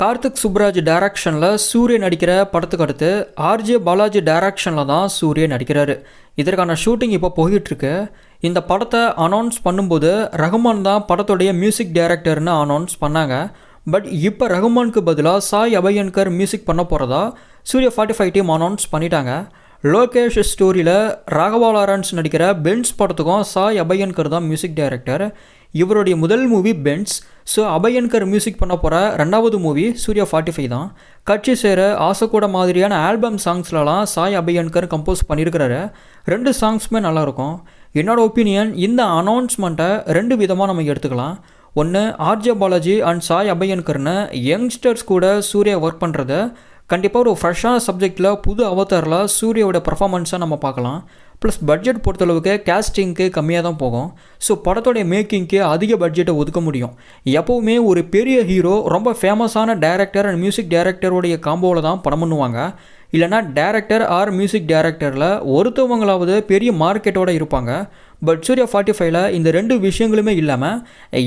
கார்த்திக் சுப்ராஜ் டைரக்ஷனில் சூரிய நடிக்கிற படத்துக்கு அடுத்து ஆர்ஜே பாலாஜி டைரக்ஷனில் தான் சூரிய நடிக்கிறாரு. இதற்கான ஷூட்டிங் இப்போ போயிட்டுருக்கு. இந்த படத்தை அனௌன்ஸ் பண்ணும்போது ரஹ்மான் தான் படத்துடைய மியூசிக் டைரக்டர்னு அனௌன்ஸ் பண்ணாங்க. பட் இப்போ ரஹ்மானுக்கு பதிலாக சாய் அபயன்கர் மியூசிக் பண்ண போகிறதா Suriya forty five team announce பண்ணிட்டாங்க. லோகேஷ் ஸ்டோரியில் ராகவா லாரன்ஸ் நடிக்கிற பென்ஸ் படத்துக்கும் சாய் அபயன்கர் தான் மியூசிக் டைரக்டர் இவருடைய முதல் movie Benz. So Abhyankar music பண்ண போகிற ரெண்டாவது மூவி சூர்யா ஃபார்ட்டி ஃபைவ் தான். கட்சி சேர ஆசைக்கூட மாதிரியான ஆல்பம் சாங்ஸ்லலாம் சாய் அபயன்கர் கம்போஸ் பண்ணியிருக்கிறாரு ரெண்டு சாங்ஸுமே நல்லாயிருக்கும். என்னோட ஒப்பீனியன் இந்த அனௌன்ஸ்மெண்ட்டை ரெண்டு விதமாக நம்ம எடுத்துக்கலாம். ஒன்று ஆர்ஜே பாலாஜி அண்ட் சாய் அபயன்கர்னு யங்ஸ்டர்ஸ் கூட சூர்யா ஒர்க் பண்ணுறத கண்டிப்பாக ஒரு ஃப்ரெஷ்ஷான சப்ஜெக்டில் புது அவதாரில் சூர்யாவோட பர்ஃபாமன்ஸாக நம்ம பார்க்கலாம். ப்ளஸ் பட்ஜெட் பொறுத்தளவுக்கு கேஸ்டிங்க்கு கம்மியாக தான் போகும். ஸோ படத்தோடைய மேக்கிங்க்கு அதிக பட்ஜெட்டை ஒதுக்க முடியும். எப்போவுமே ஒரு பெரிய ஹீரோ ரொம்ப ஃபேமஸான டேரக்டர் அண்ட் மியூசிக் டேரக்டருடைய காம்போவில் தான் படம் பண்ணுவாங்க. இல்லைனா டேரக்டர் ஆர் மியூசிக் டேரக்டரில் ஒருத்தவங்களாவது பெரிய மார்க்கெட்டோடு இருப்பாங்க. பட் சூர்யா ஃபார்ட்டி ஃபைவ்ல இந்த ரெண்டு விஷயங்களுமே இல்லாமல்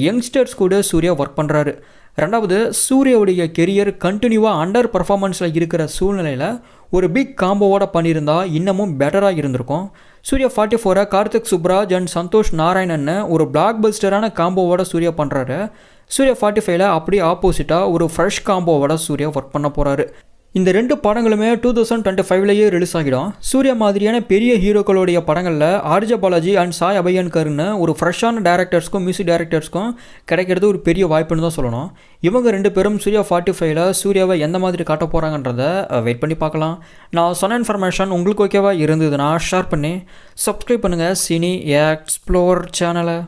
யங்ஸ்டர்ஸ் கூட சூர்யா ஒர்க் பண்ணுறாரு ரெண்டாவது சூர்யாவுடைய கெரியர் கண்டினியூவாக அண்டர் பர்ஃபார்மன்ஸில் இருக்கிற சூழ்நிலையில் ஒரு பிக் காம்போவோட பண்ணியிருந்தா இன்னமும் பெட்டராக இருந்திருக்கும். சூர்யா ஃபார்ட்டி ஃபோரை கார்த்திக் சுப்ராஜ் அண்ட் சந்தோஷ் நாராயணன்னு ஒரு பிளாக் பஸ்டரான காம்போவோட சூர்யா பண்ணுறாரு சூர்யா ஃபார்ட்டி ஃபைவ்ல அப்படியே ஆப்போசிட்டாக ஒரு ஃப்ரெஷ் காம்போவோட சூர்யா ஒர்க் பண்ண போகிறாரு இந்த ரெண்டு படங்களுமே டூ தௌசண்ட் டுவெண்ட்டி ஃபைவ்லேயே ரிலீஸ் ஆகிடும். சூர்யா மாதிரியான பெரிய ஹீரோக்களுடைய படங்களில் ஆர்ஜ பாலாஜி அண்ட் சாய் அபயன்கர்னு ஒரு ஃப்ரெஷ்ஷான டேரக்டர்ஸ்க்கும் மியூசிக் டேரக்டர்ஸ்க்கும் கிடைக்கிறது ஒரு பெரிய வாய்ப்புன்னு தான் சொல்லணும். இவங்க ரெண்டு பேரும் சூர்யா ஃபார்ட்டி ஃபைவ்ல சூர்யாவை எந்த மாதிரி காட்ட போகிறாங்கன்றத வெயிட் பண்ணி பார்க்கலாம். நான் சொன்ன இன்ஃபர்மேஷன் உங்களுக்கு ஓகேவா இருந்ததுன்னா ஷேர் பண்ணி சப்ஸ்கிரைப் பண்ணுங்கள் சினி எக்ஸ்ப்ளோர் சேனலை